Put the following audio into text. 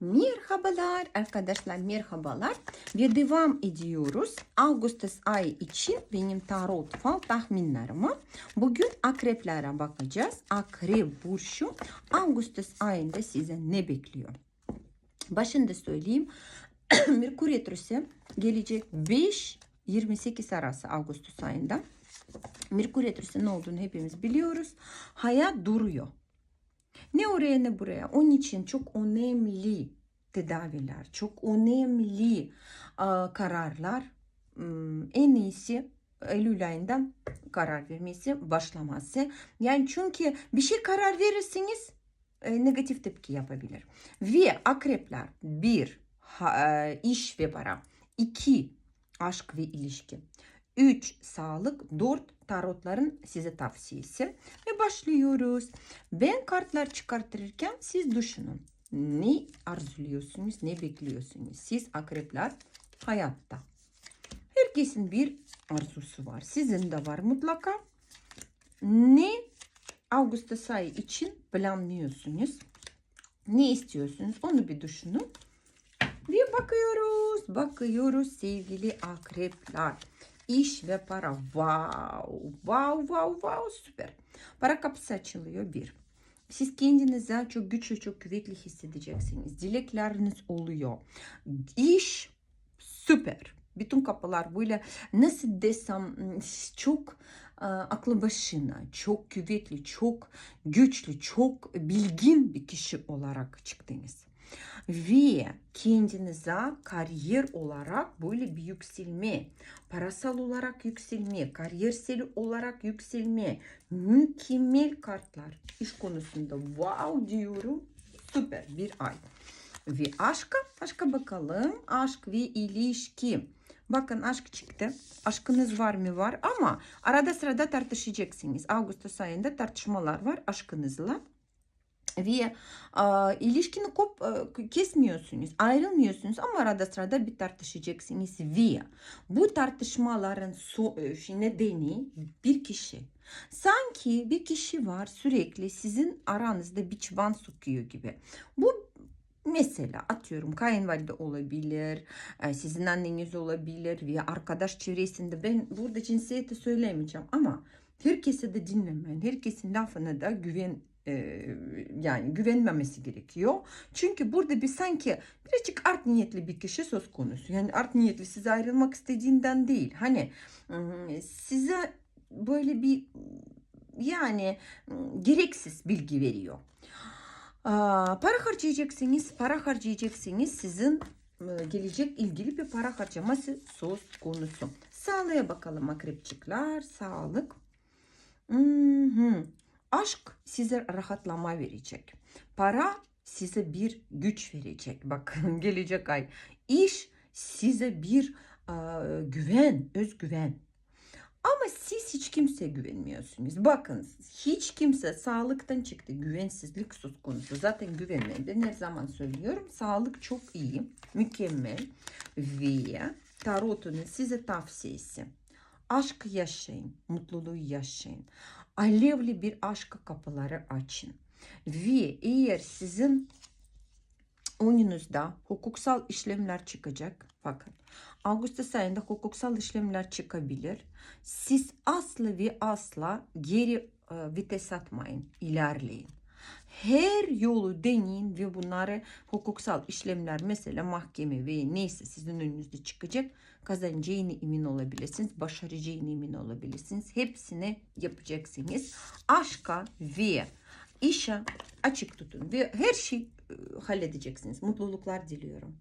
Merhabalar arkadaşlar merhabalar ve devam ediyoruz. Ağustos ayı için benim tarot fal tahminlerime. Bugün akreplere bakacağız. Akrep burcu Ağustos ayında size ne bekliyor? Başında söyleyeyim. Merkür Retrosu gelecek 5-28 arası Ağustos ayında. Merkür Retrosu ne olduğunu hepimiz biliyoruz. Hayat duruyor. Ne oraya ne buraya. Onun için çok önemli tedaviler, çok önemli a, kararlar. En iyisi Eylül ayından karar vermesi, başlaması. Yani çünkü bir şey karar verirseniz e, negatif tepki yapabilir. Ve akrepler bir e, iş ve para, iki aşk ve ilişki, üç sağlık, dört tarotların size tavsiyesi. Ve başlıyoruz. Ben kartlar çıkartırken siz düşünün. Ne arzuluyorsunuz, ne bekliyorsunuz? Siz akrepler hayatta. Herkesin bir arzusu var. Sizin de var mutlaka. Ne Ağustos ayı için planlıyorsunuz? Ne istiyorsunuz? Onu bir düşünün. Ve bakıyoruz, bakıyoruz sevgili akrepler. İş ve para. Wow, wow, wow, wow süper. Para kapısı açılıyor bir. Siz kendinizi çok güçlü, çok kuvvetli hissedeceksiniz. Dilekleriniz oluyor. İş süper. Bütün kapılar böyle nasıl desem çok aklı başına, çok kuvvetli, çok güçlü, çok bilgin bir kişi olarak çıktınız. Ve kendinize kariyer olarak böyle bir yükselme, parasal olarak yükselme, kariyersel olarak yükselme, mükemmel kartlar iş konusunda wow diyorum. Süper bir ay. Ve aşka, aşka bakalım. Aşk ve ilişki. Bakın aşk çıktı. Aşkınız var mı? Var ama arada sırada tartışacaksınız. Ağustos ayında tartışmalar var aşkınızla ve a, ilişkini kop a, kesmiyorsunuz, ayrılmıyorsunuz ama arada sırada bir tartışacaksınız ve bu tartışmaların so, e, nedeni bir kişi. Sanki bir kişi var sürekli sizin aranızda bir çıban sokuyor gibi. Bu Mesela atıyorum kayınvalide olabilir, e, sizin anneniz olabilir veya arkadaş çevresinde ben burada cinsiyeti söylemeyeceğim ama herkese de dinlemeyin. Herkesin lafına da güven e, yani güvenmemesi gerekiyor. Çünkü burada bir sanki birazcık art niyetli bir kişi söz konusu. Yani art niyetli size ayrılmak istediğinden değil. Hani size böyle bir yani gereksiz bilgi veriyor. Para harcayacaksınız, para harcayacaksınız sizin e, gelecek ilgili bir para harcaması söz konusu. Sağlığa bakalım akrepçikler, sağlık. Mhm. Aşk size rahatlama verecek. Para size bir güç verecek. Bakın gelecek ay. İş size bir e, güven, özgüven. Ama siz hiç kimseye güvenmiyorsunuz. Bakın hiç kimse sağlıktan çıktı. Güvensizlik söz konusu. Zaten güvenmeyin. Ben her zaman söylüyorum. Sağlık çok iyi. Mükemmel. Ve tarotun size tavsiyesi. Aşk yaşayın. Mutluluğu yaşayın. Alevli bir aşk kapıları açın. Ve eğer sizin oyunuzda hukuksal işlemler çıkacak. Bakın Ağustos ayında hukuksal işlemler çıkabilir. Siz asla ve asla geri vites atmayın, ilerleyin. Her yolu deneyin ve bunları hukuksal işlemler mesela mahkeme ve neyse sizin önünüzde çıkacak kazanacağına emin olabilirsiniz, başaracağına emin olabilirsiniz. Hepsini yapacaksınız. Aşka ve işe açık tutun ve her şeyi e, halledeceksiniz. Mutluluklar diliyorum.